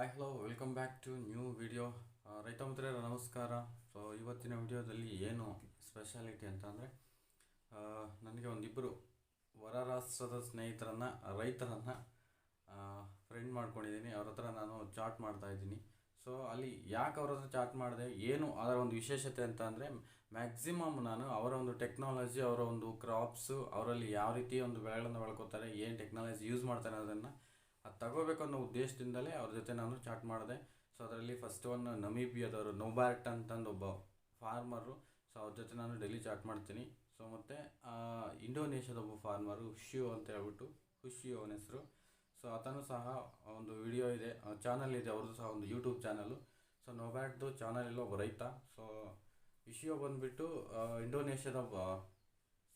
Hi hello welcome back to new video ರೈತ ಮಿತ್ರರ, ನಮಸ್ಕಾರ. ಸೊ ಇವತ್ತಿನ ವಿಡಿಯೋದಲ್ಲಿ ಏನು ಸ್ಪೆಷಾಲಿಟಿ ಅಂತ ಅಂದರೆ ನನಗೆ ಒಂದಿಬ್ಬರು ಹೊರ ರಾಷ್ಟ್ರದ ಸ್ನೇಹಿತರನ್ನು, ರೈತರನ್ನು ಫ್ರೆಂಡ್ ಮಾಡ್ಕೊಂಡಿದ್ದೀನಿ. ಅವ್ರ ಹತ್ರ ನಾನು ಚಾಟ್ ಮಾಡ್ತಾ ಇದ್ದೀನಿ. ಸೊ ಅಲ್ಲಿ ಯಾಕೆ ಅವ್ರ ಹತ್ರ ಚಾಟ್ ಮಾಡಿದೆ, ಏನು ಅದರ ಒಂದು ವಿಶೇಷತೆ ಅಂತ ಅಂದರೆ ಮ್ಯಾಕ್ಸಿಮಮ್ ನಾನು ಅವರ ಒಂದು ಟೆಕ್ನಾಲಜಿ ಅವರ ಒಂದು ಕ್ರಾಪ್ಸು ಅವರಲ್ಲಿ ಯಾವ ರೀತಿ ಒಂದು ಬೆಳೆಗಳನ್ನು ಬೆಳ್ಕೊತಾರೆ, ಏನು ಟೆಕ್ನಾಲಜಿ ಯೂಸ್ ಮಾಡ್ತಾರೆ ಅದನ್ನು ಅದು ತಗೋಬೇಕು ಅನ್ನೋ ಉದ್ದೇಶದಿಂದಲೇ ಅವ್ರ ಜೊತೆ ನಾನು ಚಾಟ್ ಮಾಡಿದೆ. ಸೊ ಅದರಲ್ಲಿ ಫಸ್ಟ್ ಒನ್ ನಮೀಬಿಯಾದವರು ನೋಬಾರ್ಟ್ ಅಂತಂದು ಒಬ್ಬ ಫಾರ್ಮರು ಸೊ ಅವ್ರ ಜೊತೆ ನಾನು ಡೈಲಿ ಚಾಟ್ ಮಾಡ್ತೀನಿ. ಸೊ ಮತ್ತು ಇಂಡೋನೇಷ್ಯಾದ ಒಬ್ಬ ಫಾರ್ಮರು ಹುಷಿಯೋ ಅಂತ ಹೇಳ್ಬಿಟ್ಟು ಹುಷಿಯೋ ಅವನ ಹೆಸರು. ಸೊ ಆತನು ಸಹ ಒಂದು ವಿಡಿಯೋ ಇದೆ ಚಾನಲ್ ಇದೆ ಅವ್ರದ್ದು ಸಹ ಒಂದು ಯೂಟ್ಯೂಬ್ ಚಾನಲು ಸೊ ನೋಬ್ಯಾಟ್ದು ಚಾನಲ್ ಇಲ್ಲ ಒಬ್ಬ ರೈತ. ಸೊ ಇಶಿಯೋ ಬಂದುಬಿಟ್ಟು ಇಂಡೋನೇಷ್ಯಾದ ಒಬ್ಬ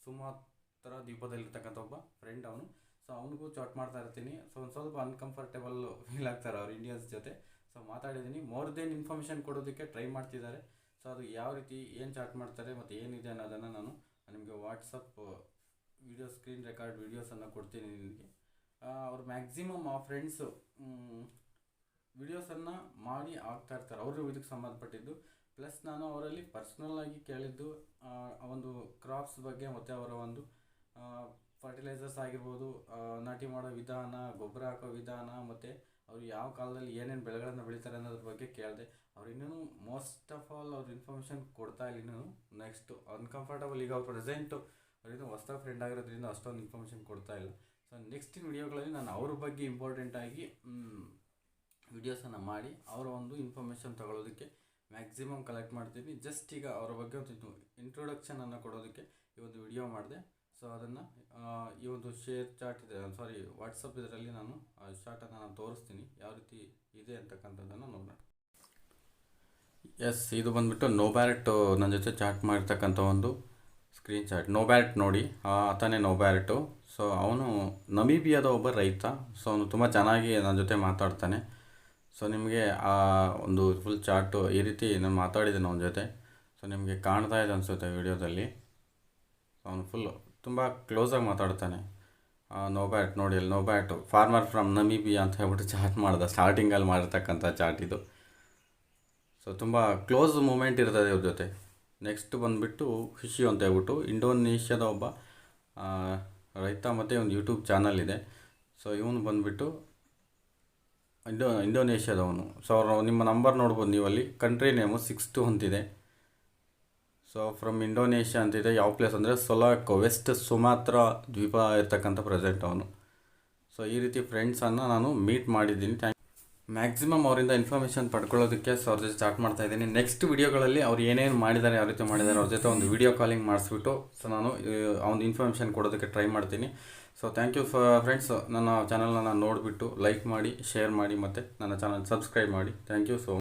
ಸುಮಾತ್ರ ದ್ವೀಪದಲ್ಲಿರ್ತಕ್ಕಂಥ ಒಬ್ಬ ಫ್ರೆಂಡ್ ಅವನು. ಸೊ ಅವನಿಗೂ ಚಾಟ್ ಮಾಡ್ತಾ ಇರ್ತೀನಿ. ಸೊ ಒಂದು ಸ್ವಲ್ಪ ಅನ್ಕಂಫರ್ಟೇಬಲ್ ಫೀಲ್ ಆಗ್ತಾರೆ ಅವ್ರು ಇಂಡಿಯನ್ಸ್ ಜೊತೆ. ಸೊ ಮಾತಾಡಿದ್ದೀನಿ ಮೋರ್ ದೆನ್ ಇನ್ಫಾರ್ಮೇಷನ್ ಕೊಡೋದಕ್ಕೆ ಟ್ರೈ ಮಾಡ್ತಿದ್ದಾರೆ. ಸೊ ಅದು ಯಾವ ರೀತಿ ಏನು ಚಾಟ್ ಮಾಡ್ತಾರೆ ಮತ್ತು ಏನಿದೆ ಅನ್ನೋದನ್ನು ನಾನು ನಿಮಗೆ ವಾಟ್ಸಪ್ ವಿಡಿಯೋ ಸ್ಕ್ರೀನ್ ರೆಕಾರ್ಡ್ ವೀಡಿಯೋಸನ್ನು ಕೊಡ್ತೀನಿ ನಿಮಗೆ. ಅವರು ಮ್ಯಾಕ್ಸಿಮಮ್ ಆ ಫ್ರೆಂಡ್ಸು ವಿಡಿಯೋಸನ್ನು ಮಾಡಿ ಆಗ್ತಾ ಇರ್ತಾರೆ. ಅವರು ಇದಕ್ಕೆ ಸಂಬಂಧಪಟ್ಟಿದ್ದು. ಪ್ಲಸ್ ನಾನು ಅವರಲ್ಲಿ ಪರ್ಸ್ನಲ್ ಆಗಿ ಕೇಳಿದ್ದು ಒಂದು ಕ್ರಾಪ್ಸ್ ಬಗ್ಗೆ ಮತ್ತು ಅವರ ಒಂದು ಫರ್ಟಿಲೈಸರ್ಸ್ ಆಗಿರ್ಬೋದು ನಾಟಿ ಮಾಡೋ ವಿಧಾನ, ಗೊಬ್ಬರ ಹಾಕೋ ವಿಧಾನ, ಮತ್ತು ಅವರು ಯಾವ ಕಾಲದಲ್ಲಿ ಏನೇನು ಬೆಳೆಗಳನ್ನು ಬೆಳೀತಾರೆ ಅನ್ನೋದ್ರ ಬಗ್ಗೆ ಕೇಳಿದೆ. ಅವ್ರು ಇನ್ನೂ ಮೋಸ್ಟ್ ಆಫ್ ಆಲ್ ಅವ್ರು ಇನ್ಫಾರ್ಮೇಷನ್ ಕೊಡ್ತಾ ಇಲ್ಲ ಇನ್ನೂ ನೆಕ್ಸ್ಟ್ ಅನ್ಕಂಫರ್ಟಬಲ್ ಈಗ ಅವ್ರು ಪ್ರೆಸೆಂಟು ಅವರಿಂದ ಹೊಸ ಫ್ರೆಂಡ್ ಆಗಿರೋದ್ರಿಂದ ಅಷ್ಟೊಂದು ಇನ್ಫಾರ್ಮೇಷನ್ ಕೊಡ್ತಾ ಇಲ್ಲ. ಸೊ ನೆಕ್ಸ್ಟ್ ವಿಡಿಯೋಗಳಲ್ಲಿ ನಾನು ಅವ್ರ ಬಗ್ಗೆ ಇಂಪಾರ್ಟೆಂಟಾಗಿ ವಿಡಿಯೋಸನ್ನು ಮಾಡಿ ಅವರ ಒಂದು ಇನ್ಫಾರ್ಮೇಷನ್ ತಗೊಳ್ಳೋದಕ್ಕೆ ಮ್ಯಾಕ್ಸಿಮಮ್ ಕಲೆಕ್ಟ್ ಮಾಡ್ತೀನಿ. ಜಸ್ಟ್ ಈಗ ಅವರ ಬಗ್ಗೆ ಒಂದು ಇಂಟ್ರೊಡಕ್ಷನನ್ನು ಕೊಡೋದಕ್ಕೆ ಈ ಒಂದು ವಿಡಿಯೋ ಮಾಡಿದೆ. ಸೊ ಅದನ್ನು ಈ ಒಂದು ಶೇರ್ ಚಾಟ್ ಇದೆ ಸಾರಿ ವಾಟ್ಸಪ್ ಇದರಲ್ಲಿ ನಾನು ಆ ಚಾಟನ್ನು ನಾನು ತೋರಿಸ್ತೀನಿ, ಯಾವ ರೀತಿ ಇದೆ ಅಂತಕ್ಕಂಥದ್ದನ್ನು ನೋಡೋಣ. ಎಸ್ ಇದು ಬಂದುಬಿಟ್ಟು ನೋಬ್ಯಾರೆಟ್ ನನ್ನ ಜೊತೆ ಚಾಟ್ ಮಾಡಿರ್ತಕ್ಕಂಥ ಒಂದು ಸ್ಕ್ರೀನ್ ಚಾಟ್ ನೋಬ್ಯಾರೆಟ್ ನೋಡಿ ಆತನೇ ನೋಬ್ಯಾರೆಟು ಸೊ ಅವನು ನಮೀಬಿಯಾದ ಒಬ್ಬ ರೈತ ಸೊ ಅವನು ತುಂಬ ಚೆನ್ನಾಗಿ ನನ್ನ ಜೊತೆ ಮಾತಾಡ್ತಾನೆ. ಸೊ ನಿಮಗೆ ಆ ಒಂದು ಫುಲ್ ಚಾಟು ಈ ರೀತಿ ನಾನು ಮಾತಾಡಿದ್ದೇನೆ ಅವನ ಜೊತೆ. ಸೊ ನಿಮಗೆ ಕಾಣ್ತಾ ಇದೆ ಅನಿಸುತ್ತೆ ವಿಡಿಯೋದಲ್ಲಿ. ಅವನು ಫುಲ್ಲು ತುಂಬ ಕ್ಲೋಸಾಗಿ ಮಾತಾಡ್ತಾನೆ. ನೋಬ್ಯಾಟ್ ನೋಡಿ, ಅಲ್ಲಿ ನೋಬ್ಯಾಟು ಫಾರ್ಮರ್ ಫ್ರಮ್ ನಮೀಬಿಯಾ ಅಂತ ಹೇಳ್ಬಿಟ್ಟು ಚಾಟ್ ಮಾಡಿದ ಸ್ಟಾರ್ಟಿಂಗಲ್ಲಿ ಮಾಡಿರ್ತಕ್ಕಂಥ ಚಾಟ್ ಇದು. ಸೊ ತುಂಬ ಕ್ಲೋಸ್ ಮೂಮೆಂಟ್ ಇರ್ತದೆ ಇವ್ರ ಜೊತೆ. ನೆಕ್ಸ್ಟ್ ಬಂದುಬಿಟ್ಟು ಖುಷಿ ಅಂತ ಹೇಳ್ಬಿಟ್ಟು ಇಂಡೋನೇಷ್ಯಾದ ಒಬ್ಬ ರೈತ ಮತ್ತು ಒಂದು ಯೂಟ್ಯೂಬ್ ಚಾನಲ್ ಇದೆ. ಸೊ ಇವನು ಬಂದುಬಿಟ್ಟು ಇಂಡೋ, ಇಂಡೋನೇಷ್ಯಾದವನು. ಸೊ ಅವ್ರು ನಿಮ್ಮ ನಂಬರ್ ನೋಡ್ಬೋದು ನೀವು ಅಲ್ಲಿ ಕಂಟ್ರಿ ನೇಮು ಸಿಕ್ಸ್ ಟು ಅಂತಿದೆ. ಸೊ ಫ್ರಮ್ ಇಂಡೋನೇಷ್ಯಾ ಅಂತಿದೆ, ಯಾವ ಪ್ಲೇಸ್ ಅಂದರೆ ಸೊಲಾಕೋ ವೆಸ್ಟ್ ಸುಮಾತ್ರ ದ್ವೀಪ ಇರ್ತಕ್ಕಂಥ ಪ್ರೆಸೆಂಟ್ ಅವನು. ಸೊ ಈ ರೀತಿ ಫ್ರೆಂಡ್ಸನ್ನು ನಾನು ಮೀಟ್ ಮಾಡಿದ್ದೀನಿ. ಥ್ಯಾಂಕ್ ಮ್ಯಾಕ್ಸಿಮಮ್ ಅವರಿಂದ ಇನ್ಫಾರ್ಮೇಷನ್ ಪಡ್ಕೊಳ್ಳೋದಕ್ಕೆ ಸೊ ಅವ್ರ ಜೊತೆ ಚಾಟ್ ಮಾಡ್ತಾ ಇದ್ದೀನಿ. ನೆಕ್ಸ್ಟ್ ವೀಡಿಯೋಗಳಲ್ಲಿ ಅವ್ರು ಏನೇನು ಮಾಡಿದ್ದಾರೆ, ಯಾವ ರೀತಿ ಮಾಡಿದ್ದಾರೆ, ಅವ್ರ ಜೊತೆ ಒಂದು ವೀಡಿಯೋ ಕಾಲಿಂಗ್ ಮಾಡಿಸ್ಬಿಟ್ಟು ಸೊ ನಾನು ಅವ್ನು ಇನ್ಫಾರ್ಮೇಷನ್ ಕೊಡೋದಕ್ಕೆ ಟ್ರೈ ಮಾಡ್ತೀನಿ. So thank you for friends ನನ್ನ ಚಾನಲ್ನ ನೋಡಿಬಿಟ್ಟು ಲೈಕ್ ಮಾಡಿ ಶೇರ್ ಮಾಡಿ ಮತ್ತು ನನ್ನ ಚಾನಲ್ ಸಬ್ಸ್ಕ್ರೈಬ್ ಮಾಡಿ. Thank you so